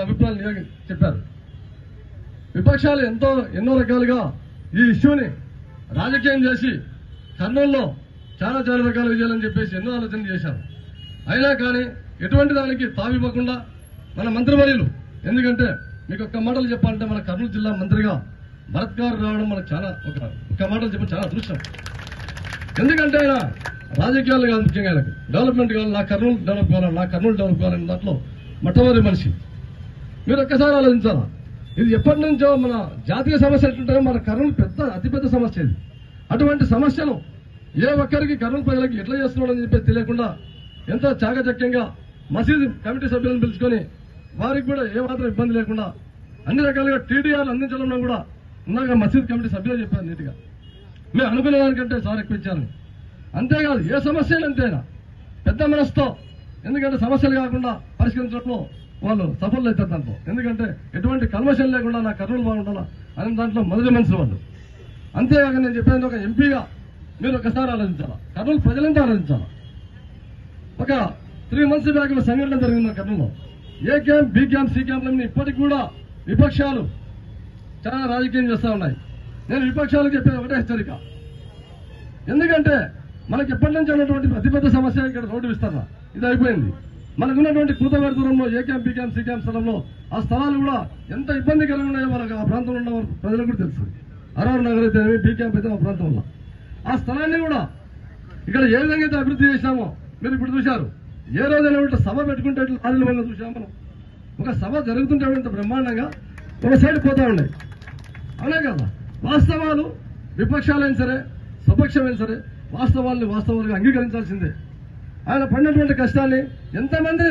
అభిప్రాయాలు నియోగ- చెప్పారు. విపక్షాలు ఎంతో ఎన్నో రకాలుగా ఈ ఇష్యూని రాజకీయం చేసి కర్నూలులో చాలా చాలా రకాల విజయాలని చెప్పేసి ఎన్నో ఆలోచనలు చేశారు. అయినా కానీ ఎటువంటి దానికి తావివ్వకుండా మన మంత్రివర్యులు ఎందుకంటే మీకు ఒక్క మాటలు చెప్పాలంటే మన కర్నూలు జిల్లా మంత్రిగా భరత్ గారు రావడం మనకు చాలా ఒక ఒక్క మాటలు చెప్పడం చాలా అదృష్టం. ఎందుకంటే ఆయన రాజకీయాలు కాదు ముఖ్యంగా ఆయనకు. డెవలప్మెంట్ కావాలి నా కర్నూలు డెవలప్ కావాలి నా కర్నూలు డెవలప్ కావాలనే దాంట్లో మొట్టమొదటి మనిషి. మీరు ఒక్కసారి ఆలోచించాలా? ఇది ఎప్పటి నుంచో మన జాతీయ సమస్య ఎట్లుంటారో మన కర్నూలు పెద్ద అతిపెద్ద సమస్య ఇది. అటువంటి సమస్యను ఏ ఒక్కరికి కర్నూలు ప్రజలకు ఎట్లా చేస్తున్నాడని చెప్పి తెలియకుండా ఎంతో చాకచక్యంగా మసీదు కమిటీ సభ్యులను పిలుచుకొని వారికి కూడా ఏమాత్రం ఇబ్బంది లేకుండా అన్ని రకాలుగా టీడీఆర్ అందించడంలో కూడా ఇందాక మసీద్ కమిటీ సభ్యులు చెప్పారు నీట్గా. మేము అనుకునే దానికంటే సార్ ఎక్కువ ఇచ్చారని. అంతేకాదు ఏ సమస్యలు అంతేనా? పెద్ద మనసుతో ఎందుకంటే సమస్యలు కాకుండా పరిష్కరించడంలో వాళ్ళు సఫలం అవుతారు దాంట్లో ఎందుకంటే ఎటువంటి కల్మషం లేకుండా నా కర్నూలు బాగుండాలా? అని దాంట్లో మొదటి మనుషులు వాళ్ళు. అంతేకాక నేను చెప్పేది ఒక ఎంపీగా మీరు ఒకసారి ఆలోచించాలా? కర్నూలు ప్రజలంతా ఆలోచించాలా? ఒక త్రీ మంత్స్ బ్యాక్లో సంఘటన జరిగింది మన కర్నూలులో A camp B camp C క్యాంప్లన్నీ ఇప్పటికి కూడా విపక్షాలు చాలా రాజకీయం చేస్తా ఉన్నాయి. నేను విపక్షాలకు చెప్పేది ఒకటే హెచ్చరిక. ఎందుకంటే మనకి ఎప్పటి నుంచి ఉన్నటువంటి అతిపెద్ద సమస్య ఇక్కడ రోడ్డు విస్తరణ. ఇది అయిపోయింది. మనకున్నటువంటి కూతవేరు దూరంలో A camp B camp C camp స్థలంలో ఆ స్థలాలు కూడా ఎంత ఇబ్బంది కలిగి ఉన్నాయో వాళ్ళకి ఆ ప్రాంతంలో ఉన్న ప్రజలకు కూడా తెలుసు. అరవై నగర్ అయితే బి క్యాంప్ అయితే ఆ ప్రాంతంలో. ఆ స్థలాన్ని కూడా ఇక్కడ ఏ విధంగా అయితే అభివృద్ధి చేసినామో మీరు ఇప్పుడు చూశారు. ఏ రోజైనా ఉంటే సభ పెట్టుకుంటే ఇట్లా రాజుల వల్ల చూసాం మనం. ఒక సభ జరుగుతుంటే బ్రహ్మాండంగా ఒక సైడ్ పోతా ఉన్నాయి. అనే కదా? వాస్తవాలు విపక్షాలైనా సరే స్వపక్షమైనా సరే వాస్తవాల్ని వాస్తవాలుగా అంగీకరించాల్సిందే. ఆయన పడినటువంటి కష్టాన్ని ఎంతమంది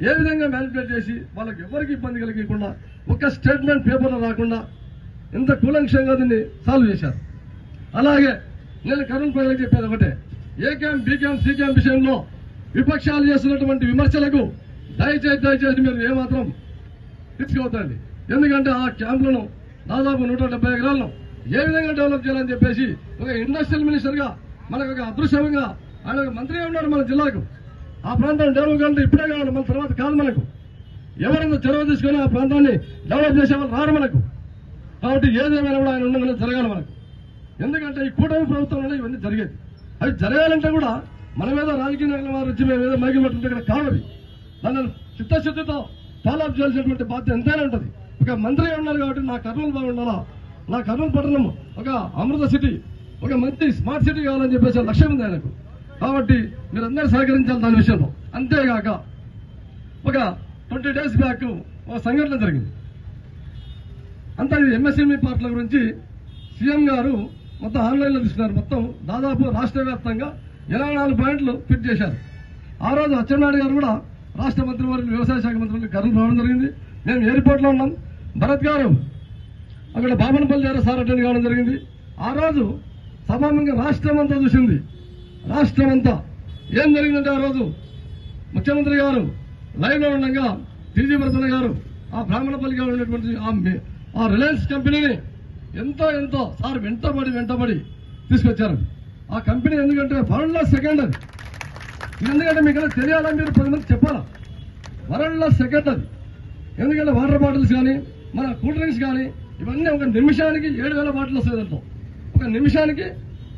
ఏ విధంగా మ్యానిపులేట్ చేసి వాళ్ళకి ఎవరికి ఇబ్బంది కలిగించకుండా ఒక స్టేట్మెంట్ పేపర్లో రాకుండా ఎంత కూలంక్షంగా దీన్ని సాల్వ్ చేశారు. అలాగే నేను కరుణ్ ప్రజలకు చెప్పేది ఒకటే A camp B camp C camp విషయంలో విపక్షాలు చేస్తున్నటువంటి విమర్శలకు దయచేసి దయచేసి మీరు ఏమాత్రం తీసుకోవద్దండి ఎందుకంటే ఆ క్యాంపులను దాదాపు నూట డెబ్బై ఎకరాలను ఏ విధంగా డెవలప్ చేయాలని చెప్పేసి ఒక ఇండస్ట్రియల్ మినిస్టర్గా మనకు ఒక అదృశ్యంగా ఆయన ఒక మంత్రిగా ఉన్నారు మన జిల్లాకు. ఆ ప్రాంతం డెవలప్ కావాలంటే ఇప్పుడే కావాలి మన తర్వాత కాదు మనకు. ఎవరైనా చొరవ తీసుకొని ఆ ప్రాంతాన్ని డెవలప్ చేసే వాళ్ళు రారు మనకు. కాబట్టి ఏదేమైనా కూడా ఆయన ఉండగానే జరగాలి మనకు. ఎందుకంటే ఈ కూటమి ప్రభుత్వంలో ఇవన్నీ జరిగేది. అవి జరగాలంటే కూడా మన మీద రాజకీయ నాయకుల వారు వచ్చి మేము ఏదో మైకి పట్టుంటే ఇక్కడ కావది దాన్ని చిత్తశుద్ధితో ఫాలోఅప్ చేయాల్సినటువంటి బాధ్యత ఎంతైనా ఉంటుంది. ఒక మంత్రిగా ఉన్నారు కాబట్టి నా కర్నూలు బాగుండాలా? నా కర్నూలు పట్టణం ఒక అమృత సిటీ ఒక మంచి స్మార్ట్ సిటీ కావాలని చెప్పేసి లక్ష్యం ఉంది ఆయనకు. కాబట్టి మీరందరూ సహకరించాలి దాని విషయంలో. అంతేగాక ఒక ట్వంటీ డేస్ బ్యాక్ ఒక సంఘటన జరిగింది. అంతా ఇది ఎంఎస్ఎంఈ పార్టీల గురించి సీఎం గారు మొత్తం ఆన్లైన్లో తీసుకున్నారు. మొత్తం దాదాపు రాష్ట్ర వ్యాప్తంగా ఇరవై నాలుగు పాయింట్లు ఫిట్ చేశారు. ఆ రోజు అచ్చెన్నాయుడు గారు కూడా రాష్ట్ర మంత్రి వారికి వ్యవసాయ శాఖ మంత్రులకు కర్నూలు రావడం జరిగింది. మేము ఎయిర్పోర్ట్లో ఉన్నాం. భరత్ గారు అక్కడ బాబనపల్లి దగ్గర సార్ అటెండ్ కావడం జరిగింది. ఆ రోజు సమానంగా రాష్ట్రం అంతా చూసింది. రాష్ట్రం అంతా ఏం జరిగిందంటే ఆ రోజు ముఖ్యమంత్రి గారు లైవ్లో ఉండగా టీజీ ప్రసన్న గారు ఆ బ్రాహ్మణపల్లి ఉన్నటువంటి ఆ రిలయన్స్ కంపెనీని ఎంతో ఎంతో సార్ వెంటబడి వెంటబడి తీసుకొచ్చారు. ఆ కంపెనీ ఎందుకంటే వరల్డ్ సెకండ్ అది. ఎందుకంటే మీకు ఏమైనా తెలియాలని మీరు పది మంది చెప్పాలా? వరల్డ్ సెకండ్ అది. ఎందుకంటే వాటర్ బాటిల్స్ కానీ మన కూల్ డ్రింక్స్ కానీ ఇవన్నీ ఒక నిమిషానికి ఏడు వేల బాటిల్ వస్తాయి దాంట్లో. ఒక నిమిషానికి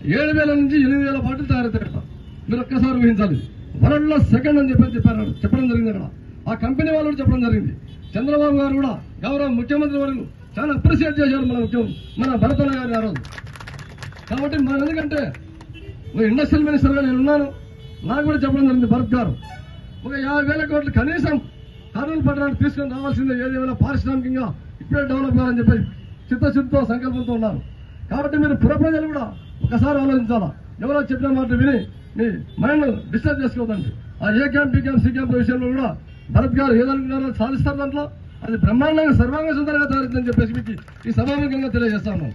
ఏడు వేల నుంచి ఎనిమిది వేల బాటిల్ తయారవుతాయట మీరు ఒక్కసారి ఊహించాలి. వరల్డ్లో సెకండ్ అని చెప్పి చెప్పారు. చెప్పడం జరిగింది అక్కడ. ఆ కంపెనీ వాళ్ళు కూడా చెప్పడం జరిగింది. చంద్రబాబు గారు కూడా గౌరవ ముఖ్యమంత్రి వరకు చాలా అప్రిషియేట్ చేశారు మన ముఖ్యం మన భరతన్న గారి ఆ రోజు. కాబట్టి మన ఎందుకంటే ఒక ఇండస్ట్రియల్ మినిస్టర్గా నేను ఉన్నాను. నాకు కూడా చెప్పడం జరిగింది భరత్ గారు. ఒక యాభై వేల కోట్లు కనీసం కర్నూలు పట్టణానికి తీసుకొని రావాల్సిందే. ఏదేమైనా పారిశ్రామికంగా ఇప్పుడే డెవలప్ కావాలని చెప్పి చిత్తశుద్ధితో సంకల్పంతో ఉన్నారు. కాబట్టి మీరు పుర ప్రజలు కూడా ఒకసారి ఆలోచించాలా? ఎవరో చెప్పిన మాట విని మీ మైండ్ డిస్టర్బ్ చేసుకోవద్దండి ఆ A camp B camp C camp విషయంలో కూడా భరత్ గారు ఏదనుకున్నారో సాధిస్తారు దాంట్లో అది బ్రహ్మాండంగా సర్వాంగ సుందరంగా తయారైందని చెప్పేసి మీకు ఈ సభాముఖంగా తెలియజేస్తాను.